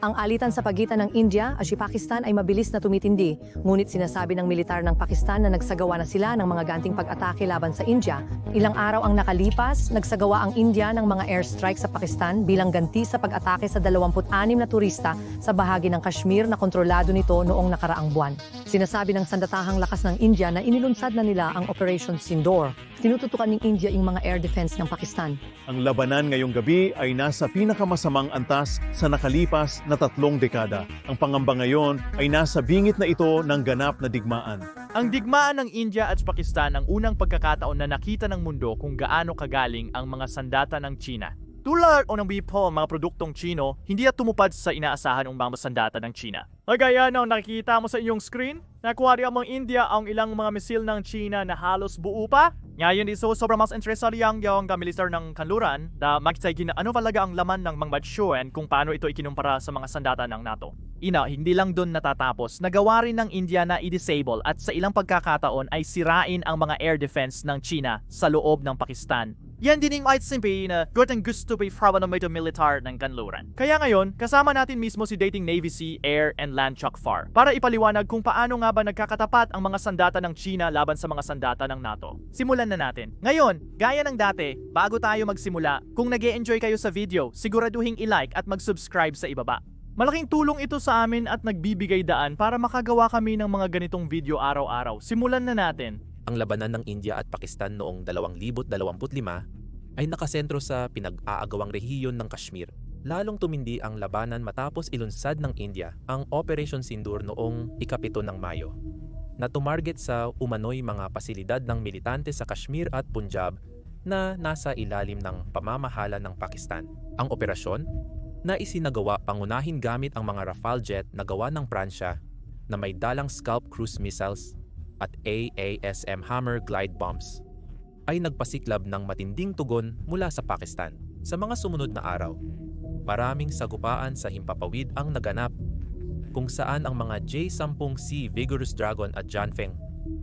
Ang alitan sa pagitan ng India at si Pakistan ay mabilis na tumitindi, ngunit sinasabi ng militar ng Pakistan na nagsagawa na sila ng mga ganting pag-atake laban sa India. Ilang araw ang nakalipas, nagsagawa ang India ng mga airstrike sa Pakistan bilang ganti sa pag-atake sa 26 na turista sa bahagi ng Kashmir na kontrolado nito noong nakaraang buwan. Sinasabi ng sandatahang lakas ng India na inilunsad na nila ang Operation Sindoor. Tinututukan ng India yung mga air defense ng Pakistan. Ang labanan ngayong gabi ay nasa pinakamasamang antas sa nakalipas na tatlong dekada. Ang pangamba ngayon ay nasa bingit na ito ng ganap na digmaan. Ang digmaan ng India at Pakistan ang unang pagkakataon na nakita ng mundo kung gaano kagaling ang mga sandata ng China. Tulad o ng bipo mga produktong Chino, hindi at tumupad sa inaasahan ng mga sandata ng China. Kagaya ng nakikita mo sa iyong screen, nakuha rin India ang ilang mga misil ng China na halos buo pa. Ngayon iso sobrang mas interesado yang yung militar ng kanluran na makita na ano talaga ang laman ng mga matsyon kung paano ito ikinumpara sa mga sandata ng NATO. Ina, hindi lang doon natatapos. Nagawa rin ng India na i-disable at sa ilang pagkakataon ay sirain ang mga air defense ng China sa loob ng Pakistan. Yan din yung kahit simpi na gutang gusto pa ifrawa ng medyo militar ng kanluran. Kaya ngayon, kasama natin mismo si dating Navy Sea, Air, and Land Chuck Far para ipaliwanag kung paano nga ba nagkakatapat ang mga sandata ng China laban sa mga sandata ng NATO. Simulan na natin. Ngayon, gaya ng dati, bago tayo magsimula, kung nag enjoy kayo sa video, siguraduhin i-like at mag-subscribe sa ibaba. Malaking tulong ito sa amin at nagbibigay daan para makagawa kami ng mga ganitong video araw-araw. Simulan na natin. Ang labanan ng India at Pakistan noong 2025 ay nakasentro sa pinag-aagawang rehiyon ng Kashmir. Lalong tumindi ang labanan matapos ilunsad ng India ang Operation Sindur noong ikapito ng Mayo na tumarget sa umano'y mga pasilidad ng militante sa Kashmir at Punjab na nasa ilalim ng pamamahala ng Pakistan. Ang operasyon na isinagawa pangunahin gamit ang mga Rafale jet na gawa ng Pransya na may dalang Scalp cruise missiles at AASM Hammer glide bombs ay nagpasiklab ng matinding tugon mula sa Pakistan. Sa mga sumunod na araw, maraming sagupaan sa himpapawid ang naganap kung saan ang mga J-10C Vigorous Dragon at Janfeng,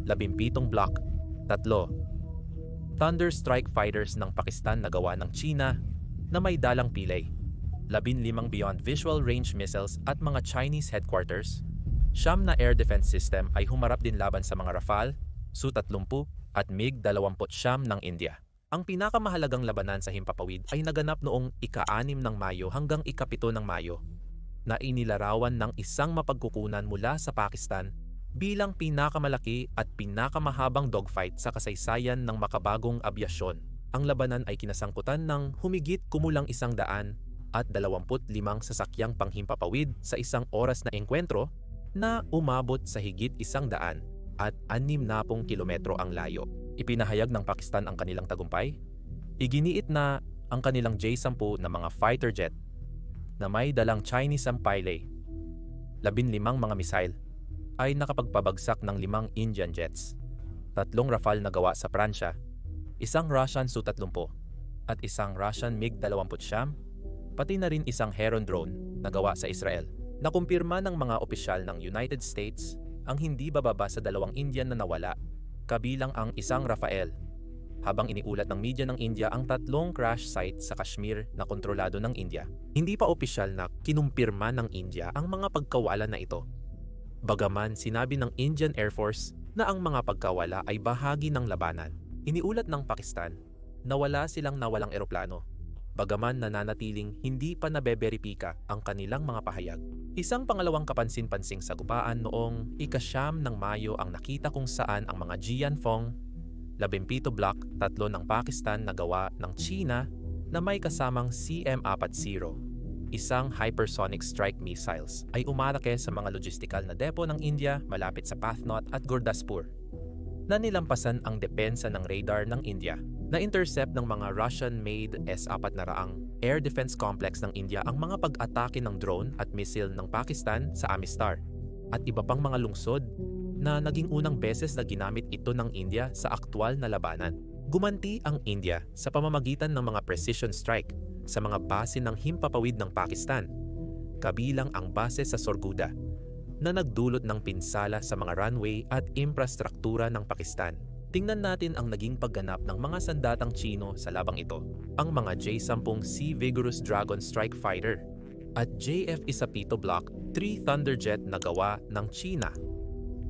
17 Block, 3, Thunder Strike Fighters ng Pakistan na gawa ng China na may dalang pilay, 15 Beyond Visual Range Missiles at mga Chinese headquarters, Siyam na air defense system ay humarap din laban sa mga Rafale, Su-30 at MiG-29 ng India. Ang pinakamahalagang labanan sa Himpapawid ay naganap noong ika-6 ng Mayo hanggang ika-7 ng Mayo na inilarawan ng isang mapagkukunan mula sa Pakistan bilang pinakamalaki at pinakamahabang dogfight sa kasaysayan ng makabagong abyasyon. Ang labanan ay kinasangkutan ng humigit kumulang isang daan at 25 sasakyang panghimpapawid sa isang oras na engkwentro na umabot sa higit isang daan at anim na pong kilometro ang layo. Ipinahayag ng Pakistan ang kanilang tagumpay. Iginiit na ang kanilang J-10 na mga fighter jet na may dalang Chinese Sampile, 15 mga missile, ay nakapagpabagsak ng limang Indian jets, tatlong Rafale na gawa sa Pransya, isang Russian Su-30 at isang Russian MiG-29, pati na rin isang Heron drone na gawa sa Israel. Nakumpirma ng mga opisyal ng United States ang hindi bababa sa dalawang Indian na nawala, kabilang ang isang Rafael. Habang iniulat ng media ng India ang tatlong crash site sa Kashmir na kontrolado ng India, hindi pa opisyal na kinumpirma ng India ang mga pagkawala na ito. Bagaman sinabi ng Indian Air Force na ang mga pagkawala ay bahagi ng labanan, iniulat ng Pakistan na wala silang nawalang eroplano bagaman nananatiling hindi pa nabeberipika ang kanilang mga pahayag. Isang pangalawang kapansin-pansing sagupaan noong ikasyam ng Mayo ang nakita kung saan ang mga Jianfeng, 17 Block, tatlo ng Pakistan na gawa ng China na may kasamang CM-40, isang hypersonic strike missiles, ay umalake sa mga logistikal na depo ng India malapit sa Pathnot at Gurdaspur na nilampasan ang depensa ng radar ng India na-intercept ng mga Russian-made S-400 air defense complex ng India ang mga pag-atake ng drone at missile ng Pakistan sa Amistar at iba pang mga lungsod na naging unang beses na ginamit ito ng India sa aktwal na labanan. Gumanti ang India sa pamamagitan ng mga precision strike sa mga base ng himpapawid ng Pakistan, kabilang ang base sa Sorguda, na nagdulot ng pinsala sa mga runway at infrastruktura ng Pakistan. Tingnan natin ang naging pagganap ng mga sandatang Chino sa labang ito. Ang mga J-10C Vigorous Dragon Strike Fighter at JF Isapito Block 3 Thunderjet na gawa ng China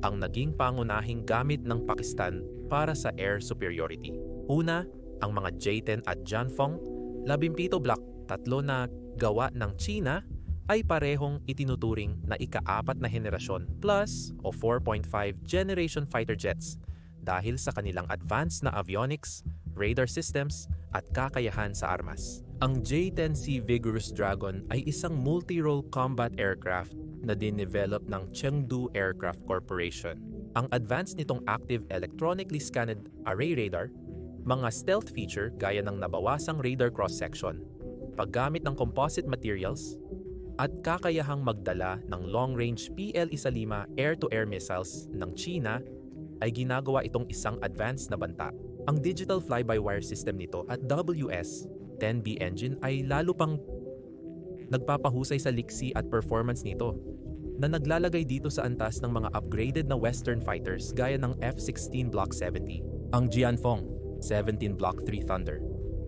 ang naging pangunahing gamit ng Pakistan para sa air superiority. Una, ang mga J-10 at Janfeng, 17 Block 3 na gawa ng China ay parehong itinuturing na ika-apat na henerasyon plus o 4.5 generation fighter jets dahil sa kanilang advanced na avionics, radar systems at kakayahan sa armas. Ang J-10C Vigorous Dragon ay isang multi-role combat aircraft na dinevelop ng Chengdu Aircraft Corporation. Ang advanced nitong active electronically scanned array radar, mga stealth feature gaya ng nabawasang radar cross-section, paggamit ng composite materials, at kakayahang magdala ng long-range PL-15 air-to-air missiles ng China ay ginagawa itong isang advanced na banta. Ang digital fly-by-wire system nito at WS-10B engine ay lalo pang nagpapahusay sa liksi at performance nito na naglalagay dito sa antas ng mga upgraded na Western fighters gaya ng F-16 Block 70. Ang Jianfeng 17 Block 3 Thunder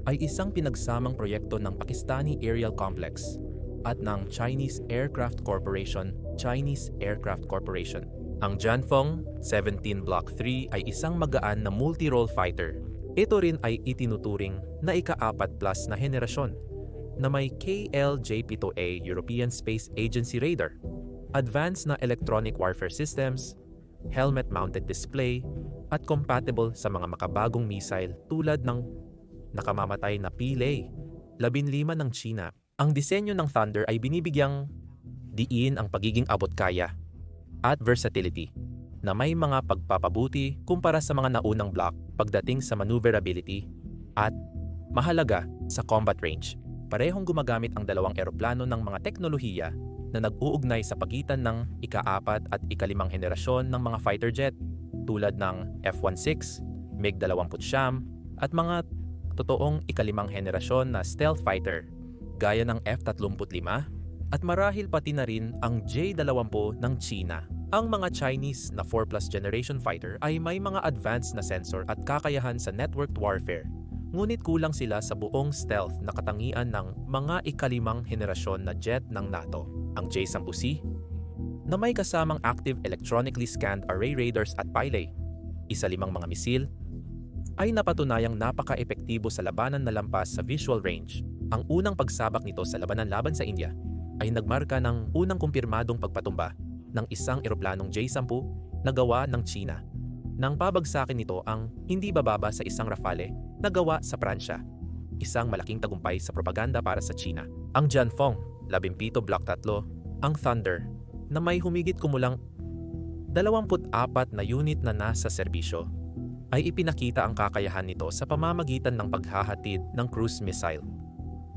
ay isang pinagsamang proyekto ng Pakistani Aerial Complex at ng Chinese Aircraft Corporation, Chinese Aircraft Corporation. Ang Jianfeng 17 Block 3 ay isang magaan na multi-role fighter. Ito rin ay itinuturing na ika-apat plus na henerasyon na may KLJ-P2A European Space Agency radar, advanced na electronic warfare systems, helmet-mounted display, at compatible sa mga makabagong missile tulad ng nakamamatay na Pilay, 15 ng China. Ang disenyo ng Thunder ay binibigyang diin ang pagiging abot-kaya at versatility na may mga pagpapabuti kumpara sa mga naunang block pagdating sa maneuverability at mahalaga sa combat range. Parehong gumagamit ang dalawang eroplano ng mga teknolohiya na nag-uugnay sa pagitan ng ika-apat at ikalimang henerasyon ng mga fighter jet tulad ng F-16, MiG-29 at mga totoong ikalimang henerasyon na stealth fighter gaya ng F-35 at marahil pati na rin ang J-20 ng China. Ang mga Chinese na 4 plus generation fighter ay may mga advanced na sensor at kakayahan sa networked warfare ngunit kulang sila sa buong stealth na katangian ng mga ikalimang henerasyon na jet ng NATO, ang J-10C, na may kasamang active electronically scanned array radars at Pilay, isa limang mga misil, ay napatunayang napaka-epektibo sa labanan na lampas sa visual range. Ang unang pagsabak nito sa labanan laban sa India ay nagmarka ng unang kumpirmadong pagpatumba ng isang eroplanong J-10 na gawa ng China. Nang pabagsakin nito ang hindi bababa sa isang Rafale na gawa sa Pransya, isang malaking tagumpay sa propaganda para sa China. Ang Jianfeng, 17 Block 3, ang Thunder, na may humigit kumulang 24 na unit na nasa serbisyo, ay ipinakita ang kakayahan nito sa pamamagitan ng paghahatid ng cruise missile,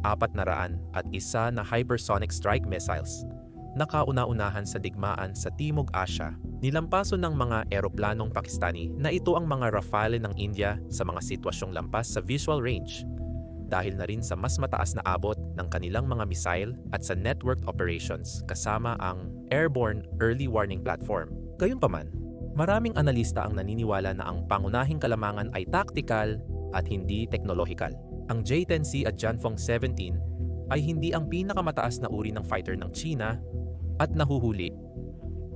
apat na raan at isa na hypersonic strike missiles na kauna-unahan sa digmaan sa Timog Asya. Nilampaso ng mga eroplanong Pakistani na ito ang mga Rafale ng India sa mga sitwasyong lampas sa visual range dahil na rin sa mas mataas na abot ng kanilang mga missile at sa networked operations kasama ang Airborne Early Warning Platform. Gayunpaman, maraming analista ang naniniwala na ang pangunahing kalamangan ay tactical at hindi teknolohikal. Ang J-10C at Janfeng 17 ay hindi ang pinakamataas na uri ng fighter ng China at nahuhuli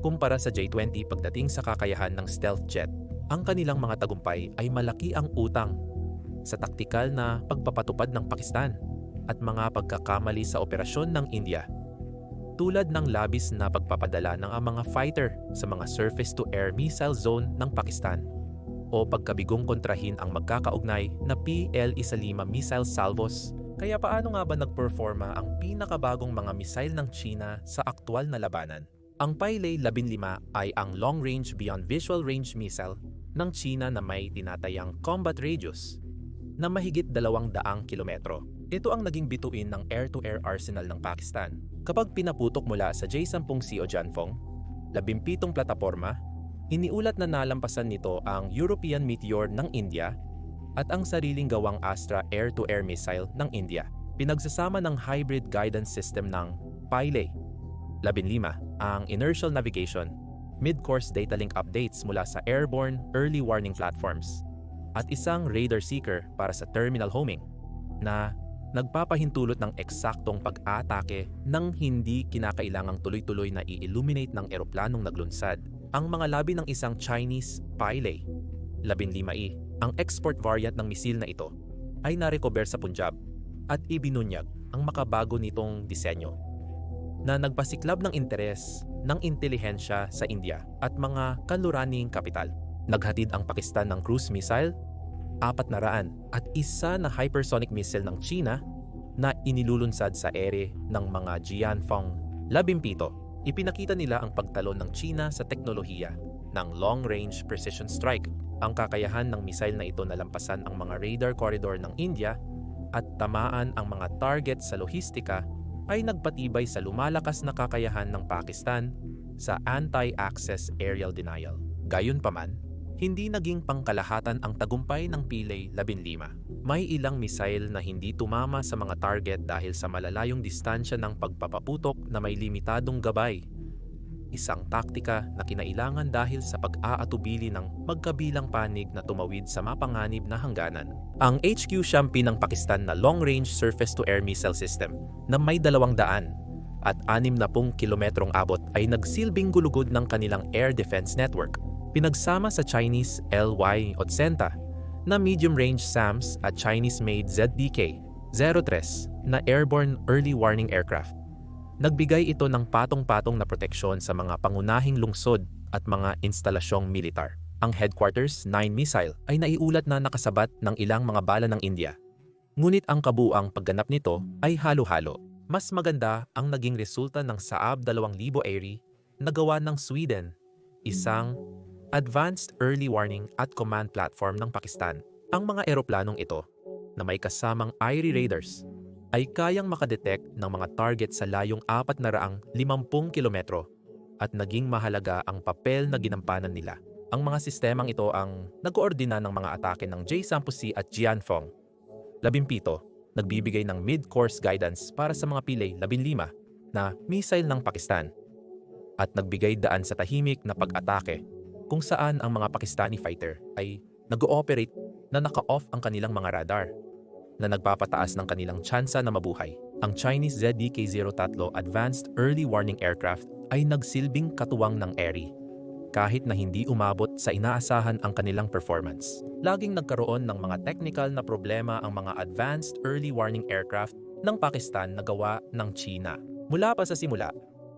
kumpara sa J-20 pagdating sa kakayahan ng stealth jet. Ang kanilang mga tagumpay ay malaki ang utang sa taktikal na pagpapatupad ng Pakistan at mga pagkakamali sa operasyon ng India. Tulad ng labis na pagpapadala ng ang mga fighter sa mga surface-to-air missile zone ng Pakistan o pagkabigong kontrahin ang magkakaugnay na PL-15 missile salvos kaya paano nga ba nagperforma ang pinakabagong mga missile ng China sa aktwal na labanan? Ang Pilay 15 ay ang long-range beyond visual range missile ng China na may tinatayang combat radius na mahigit 200 kilometro. Ito ang naging bituin ng air-to-air arsenal ng Pakistan. Kapag pinaputok mula sa J-10C o Janfeng, 17 plataporma, iniulat na nalampasan nito ang European Meteor ng India at ang sariling gawang Astra air-to-air missile ng India. Pinagsasama ng hybrid guidance system ng Pilay 15 ang inertial navigation, mid-course data link updates mula sa airborne early warning platforms, at isang radar seeker para sa terminal homing na nagpapahintulot ng eksaktong pag-atake ng hindi kinakailangang tuloy-tuloy na i-illuminate ng eroplanong naglunsad. Ang mga labi ng isang Chinese Piley 15i, ang export variant ng misil na ito, ay narecover sa Punjab at ibinunyag ang makabago nitong disenyo na nagpasiklab ng interes ng intelihensya sa India at mga kanluraning kapital. Naghatid ang Pakistan ng cruise missile, apat na raan at isa na hypersonic missile ng China na inilulunsad sa ere ng mga Jianfeng 17. Ipinakita nila ang pagtalon ng China sa teknolohiya ng long-range precision strike. Ang kakayahan ng missile na ito na lampasan ang mga radar corridor ng India at tamaan ang mga target sa lohistika ay nagpatibay sa lumalakas na kakayahan ng Pakistan sa anti-access aerial denial. Gayunpaman, hindi naging pangkalahatan ang tagumpay ng Pilay 15. May ilang misail na hindi tumama sa mga target dahil sa malalayong distansya ng pagpapaputok na may limitadong gabay. Isang taktika na kinailangan dahil sa pag-aatubili ng magkabilang panig na tumawid sa mapanganib na hangganan. Ang HQ Shampi ng Pakistan na long-range surface-to-air missile system na may dalawang daan at 60 kilometrong abot ay nagsilbing gulugod ng kanilang air defense network. Pinagsama sa Chinese LY-80 na medium-range SAMS at Chinese-made ZDK-03 na airborne early warning aircraft. Nagbigay ito ng patong-patong na proteksyon sa mga pangunahing lungsod at mga instalasyong militar. Ang Headquarters 9 missile ay naiulat na nakasabat ng ilang mga bala ng India. Ngunit ang kabuang pagganap nito ay halo-halo. Mas maganda ang naging resulta ng Saab 2000 Airy na gawa ng Sweden, isang advanced early warning at command platform ng Pakistan. Ang mga eroplanong ito na may kasamang Airy Raiders ay kayang makadetect ng mga target sa layong 450 kilometro at naging mahalaga ang papel na ginampanan nila. Ang mga sistemang ito ang nag-oordina ng mga atake ng J-Sampusi at Jianfeng. 17. Nagbibigay ng mid-course guidance para sa mga Pilay 15 na missile ng Pakistan at nagbigay daan sa tahimik na pag-atake kung saan ang mga Pakistani fighter ay nag-ooperate na naka-off ang kanilang mga radar na nagpapataas ng kanilang tsansa na mabuhay. Ang Chinese ZDK-03 Advanced Early Warning Aircraft ay nagsilbing katuwang ng ARI kahit na hindi umabot sa inaasahan ang kanilang performance. Laging nagkaroon ng mga technical na problema ang mga Advanced Early Warning Aircraft ng Pakistan na gawa ng China. Mula pa sa simula,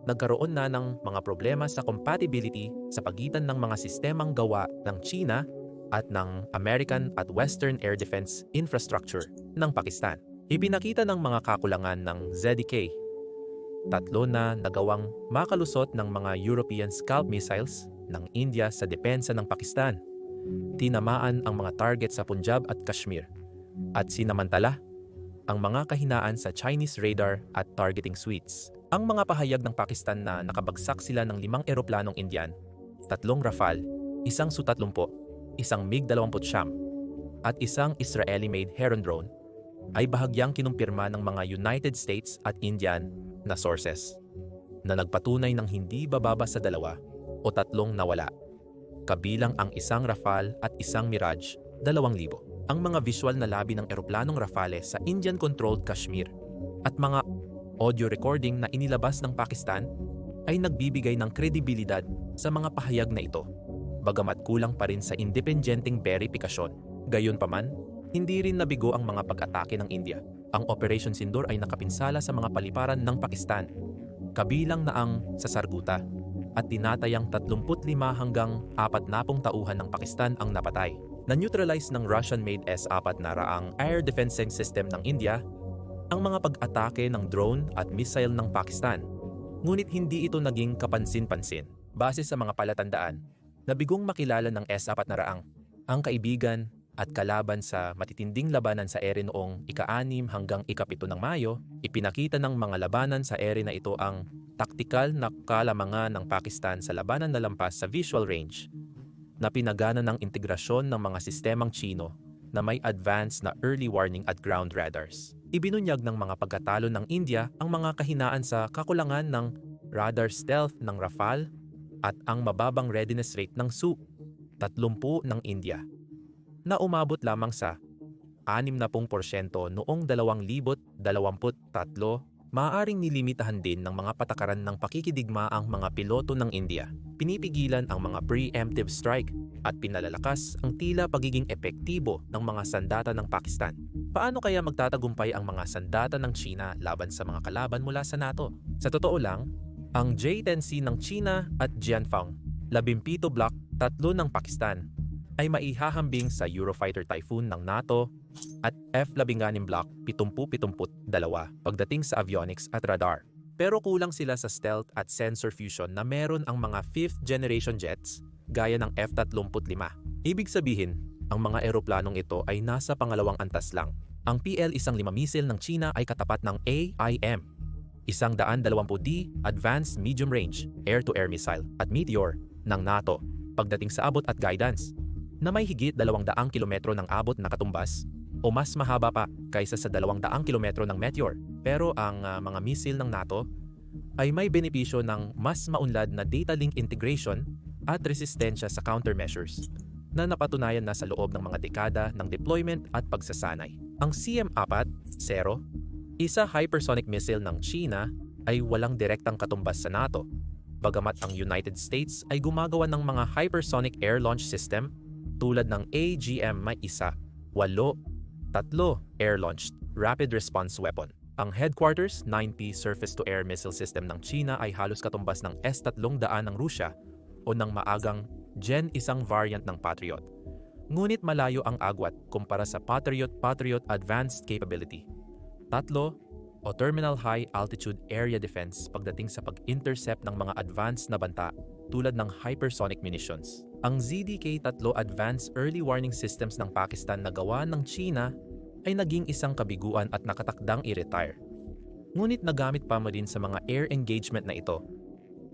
nagkaroon na ng mga problema sa compatibility sa pagitan ng mga sistemang gawa ng China at ng American at Western Air Defense Infrastructure ng Pakistan. Ipinakita ng mga kakulangan ng ZDK. Tatlo na nagawang makalusot ng mga European Scalp missiles ng India sa depensa ng Pakistan. Tinamaan ang mga target sa Punjab at Kashmir. At sinamantala, ang mga kahinaan sa Chinese radar at targeting suites. Ang mga pahayag ng Pakistan na nakabagsak sila ng limang eroplanong Indian, tatlong Rafale, isang Su-30, isang MiG-29 at isang Israeli-made Heron drone ay bahagyang kinumpirma ng mga United States at Indian na sources na nagpatunay ng hindi bababa sa dalawa o tatlong nawala, kabilang ang isang Rafale at isang Mirage 2,000. Ang mga visual na labi ng eroplanong Rafale sa Indian-controlled Kashmir at mga audio recording na inilabas ng Pakistan ay nagbibigay ng kredibilidad sa mga pahayag na ito bagamat kulang pa rin sa independenteng verifikasyon. Gayunpaman, hindi rin nabigo ang mga pag-atake ng India. Ang Operation Sindur ay nakapinsala sa mga paliparan ng Pakistan, kabilang na ang sa Sarguta, at tinatayang 35 hanggang 40 tauhan ng Pakistan ang napatay. Na-neutralize ng Russian-made S-4 na raang air defensing system ng India ang mga pag-atake ng drone at missile ng Pakistan. Ngunit hindi ito naging kapansin-pansin. Base sa mga palatandaan, nabigong makilala ng S-4 na raang ang kaibigan at kalaban sa matitinding labanan sa ere noong ika-6 hanggang ika-7 ng Mayo, ipinakita ng mga labanan sa ere na ito ang taktikal na kalamangan ng Pakistan sa labanan na lampas sa visual range na pinagana ng integrasyon ng mga sistemang Chino na may advanced na early warning at ground radars. Ibinunyag ng mga pagkatalo ng India ang mga kahinaan sa kakulangan ng radar stealth ng Rafale at ang mababang readiness rate ng Su-30 ng India na umabot lamang sa 60% noong 2023, maaaring nilimitahan din ng mga patakaran ng pakikidigma ang mga piloto ng India. Pinipigilan ang mga preemptive strike at pinalalakas ang tila pagiging epektibo ng mga sandata ng Pakistan. Paano kaya magtatagumpay ang mga sandata ng China laban sa mga kalaban mula sa NATO? Sa totoo lang, ang J-10C ng China at Jianfeng, 17 Block 3 ng Pakistan, ay maihahambing sa Eurofighter Typhoon ng NATO at F-16 Block 70-72 pagdating sa avionics at radar. Pero kulang sila sa stealth at sensor fusion na meron ang mga 5th generation jets gaya ng F-35. Ibig sabihin, ang mga eroplanong ito ay nasa pangalawang antas lang. Ang PL-105 missile ng China ay katapat ng AIM, isang daan 20D Advanced Medium Range Air-to-Air Missile at Meteor ng NATO pagdating sa abot at guidance na may higit 200 kilometro ng abot na katumbas o mas mahaba pa kaysa sa 200 kilometro ng Meteor. Pero ang ah, mga missile ng NATO ay may benepisyo ng mas maunlad na data link integration at resistensya sa countermeasures na napatunayan na sa loob ng mga dekada ng deployment at pagsasanay. Ang CM-4, Zero, isa hypersonic missile ng China ay walang direktang katumbas sa NATO. Bagamat ang United States ay gumagawa ng mga hypersonic air launch system tulad ng AGM may isa, walo, tatlo air-launched rapid response weapon. Ang headquarters 9P surface-to-air missile system ng China ay halos katumbas ng S-300 ng Rusya o ng maagang Gen isang variant ng Patriot. Ngunit malayo ang agwat kumpara sa Patriot Patriot Advanced Capability. Tatlo, o Terminal High Altitude Area Defense pagdating sa pag-intercept ng mga advanced na banta tulad ng hypersonic munitions. Ang ZDK-3 Advanced Early Warning Systems ng Pakistan na gawa ng China ay naging isang kabiguan at nakatakdang i-retire. Ngunit nagamit pa mo din sa mga air engagement na ito.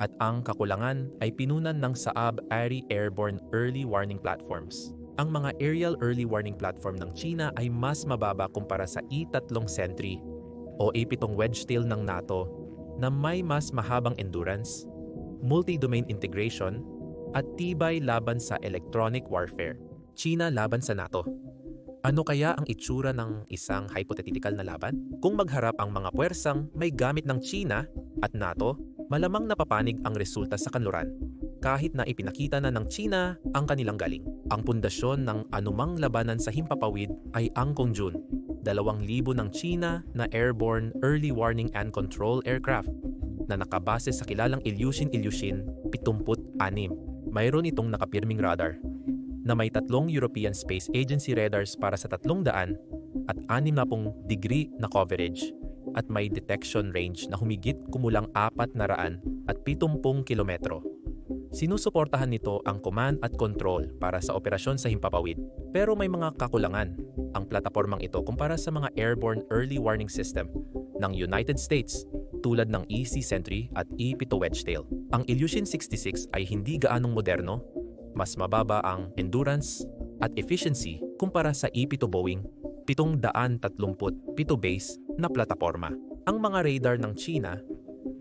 At ang kakulangan ay pinunan ng Saab ARI Airborne Early Warning Platforms. Ang mga aerial early warning platform ng China ay mas mababa kumpara sa E-3 Sentry o E-7 wedge tail ng NATO na may mas mahabang endurance, multi-domain integration, at tibay laban sa electronic warfare. China laban sa NATO. Ano kaya ang itsura ng isang hypothetical na laban? Kung magharap ang mga puwersang may gamit ng China at NATO, malamang napapanig ang resulta sa kanluran kahit na ipinakita na ng China ang kanilang galing. Ang pundasyon ng anumang labanan sa himpapawid ay ang Kongjun, dalawang libo ng China na airborne early warning and control aircraft na nakabase sa kilalang Ilyushin-Ilyushin 76. Mayroon itong nakapirming radar na may tatlong European Space Agency radars para sa 300 at 60 degree na coverage at may detection range na humigit kumulang 400 at 70 kilometro. Sinusuportahan nito ang command at control para sa operasyon sa himpapawid. Pero may mga kakulangan ang platapormang ito kumpara sa mga airborne early warning system ng United States tulad ng EC Sentry at E-7 Wedgetail. Ang Ilyushin 66 ay hindi gaanong moderno, mas mababa ang endurance at efficiency kumpara sa E-7 Boeing 737 base na plataporma. Ang mga radar ng China,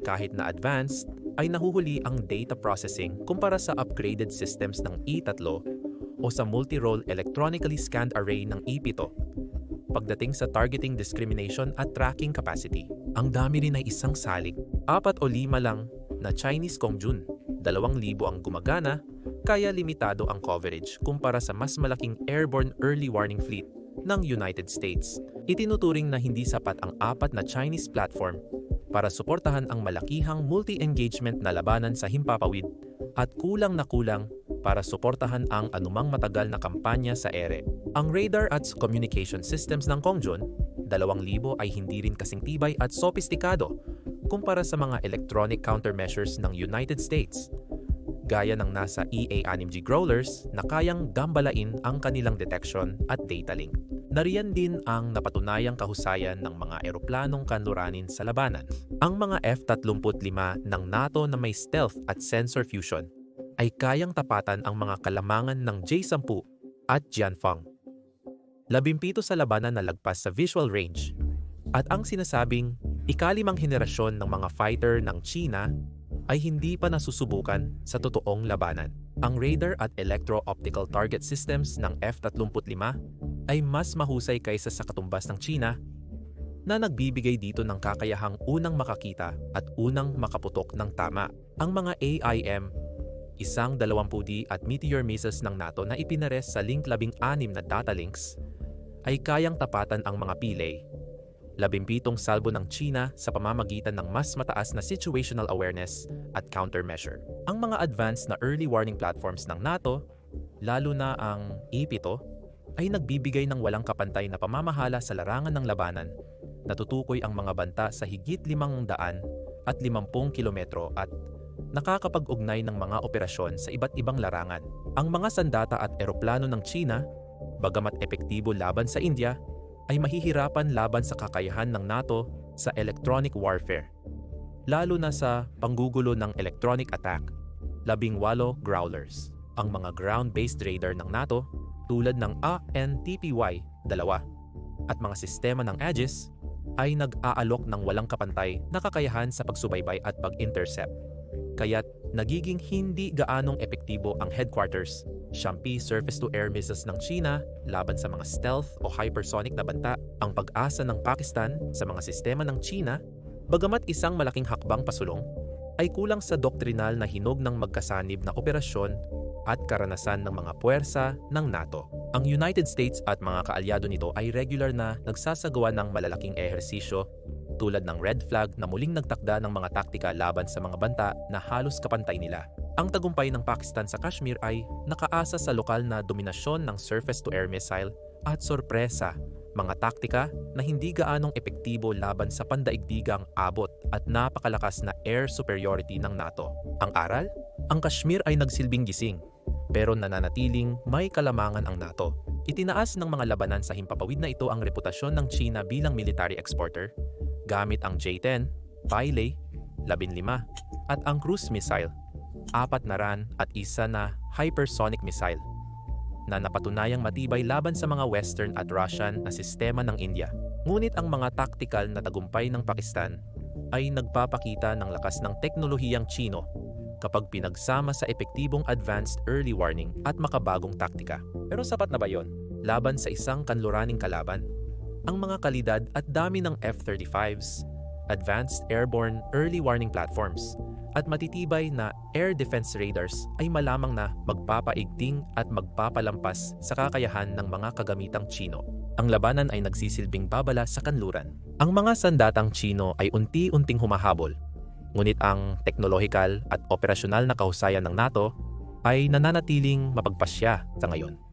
kahit na advanced, ay nahuhuli ang data processing kumpara sa upgraded systems ng E3 o sa multi-role electronically scanned array ng E7 pagdating sa targeting discrimination at tracking capacity. Ang dami rin ay isang salig. Apat o lima lang na Chinese Kongjun. Dalawang libo ang gumagana, kaya limitado ang coverage kumpara sa mas malaking airborne early warning fleet ng United States. Itinuturing na hindi sapat ang apat na Chinese platform para suportahan ang malakihang multi-engagement na labanan sa himpapawid at kulang na kulang para suportahan ang anumang matagal na kampanya sa ere. Ang radar at communication systems ng Kongjun, 2,000 ay hindi rin kasing tibay at sopistikado kumpara sa mga electronic countermeasures ng United States gaya ng nasa EA-6G Growlers na kayang gambalain ang kanilang detection at data link. Nariyan din ang napatunayang kahusayan ng mga eroplanong kanluranin sa labanan. Ang mga F-35 ng NATO na may stealth at sensor fusion ay kayang tapatan ang mga kalamangan ng J-10 at Jianfeng. Labimpito sa labanan na lagpas sa visual range at ang sinasabing ikalimang henerasyon ng mga fighter ng China ay hindi pa nasusubukan sa totoong labanan. Ang radar at electro-optical target systems ng F-35 ay mas mahusay kaysa sa katumbas ng China na nagbibigay dito ng kakayahang unang makakita at unang makaputok ng tama. Ang mga AIM, isang 20D at Meteor missiles ng NATO na ipinares sa Link 16 na data links, ay kayang tapatan ang mga pilay. Labimpitong salbo ng China sa pamamagitan ng mas mataas na situational awareness at countermeasure. Ang mga advanced na early warning platforms ng NATO, lalo na ang E-7, ay nagbibigay ng walang kapantay na pamamahala sa larangan ng labanan natutukoy ang mga banta sa higit 500 at 50 kilometro at nakakapag-ugnay ng mga operasyon sa iba't ibang larangan. Ang mga sandata at eroplano ng China, bagamat epektibo laban sa India, ay mahihirapan laban sa kakayahan ng NATO sa electronic warfare, lalo na sa panggugulo ng electronic attack, labing walo Growlers. Ang mga ground-based radar ng NATO tulad ng ANTPY-2 at mga sistema ng Aegis ay nag-aalok ng walang kapantay na kakayahan sa pagsubaybay at pag-intercept. Kaya't nagiging hindi gaanong epektibo ang headquarters, Shampi surface-to-air missiles ng China laban sa mga stealth o hypersonic na banta, ang pag-asa ng Pakistan sa mga sistema ng China, bagamat isang malaking hakbang pasulong, ay kulang sa doktrinal na hinog ng magkasanib na operasyon at karanasan ng mga puwersa ng NATO. Ang United States at mga kaalyado nito ay regular na nagsasagawa ng malalaking ehersisyo tulad ng red flag na muling nagtakda ng mga taktika laban sa mga banta na halos kapantay nila. Ang tagumpay ng Pakistan sa Kashmir ay nakaasa sa lokal na dominasyon ng surface-to-air missile at sorpresa, mga taktika na hindi gaanong epektibo laban sa pandaigdigang abot at napakalakas na air superiority ng NATO. Ang aral? Ang Kashmir ay nagsilbing gising pero nananatiling may kalamangan ang NATO. Itinaas ng mga labanan sa himpapawid na ito ang reputasyon ng China bilang military exporter gamit ang J-10, Piley, 15 at ang cruise missile, apat na ran at isa na hypersonic missile na napatunayang matibay laban sa mga Western at Russian na sistema ng India. Ngunit ang mga tactical na tagumpay ng Pakistan ay nagpapakita ng lakas ng teknolohiyang Chino kapag pinagsama sa epektibong advanced early warning at makabagong taktika. Pero sapat na ba yon? Laban sa isang kanluraning kalaban? Ang mga kalidad at dami ng F-35s, advanced airborne early warning platforms, at matitibay na air defense radars ay malamang na magpapaigting at magpapalampas sa kakayahan ng mga kagamitang Chino. Ang labanan ay nagsisilbing babala sa kanluran. Ang mga sandatang Chino ay unti-unting humahabol Ngunit ang teknolohikal at operasyonal na kahusayan ng NATO ay nananatiling mapagpasya sa ngayon.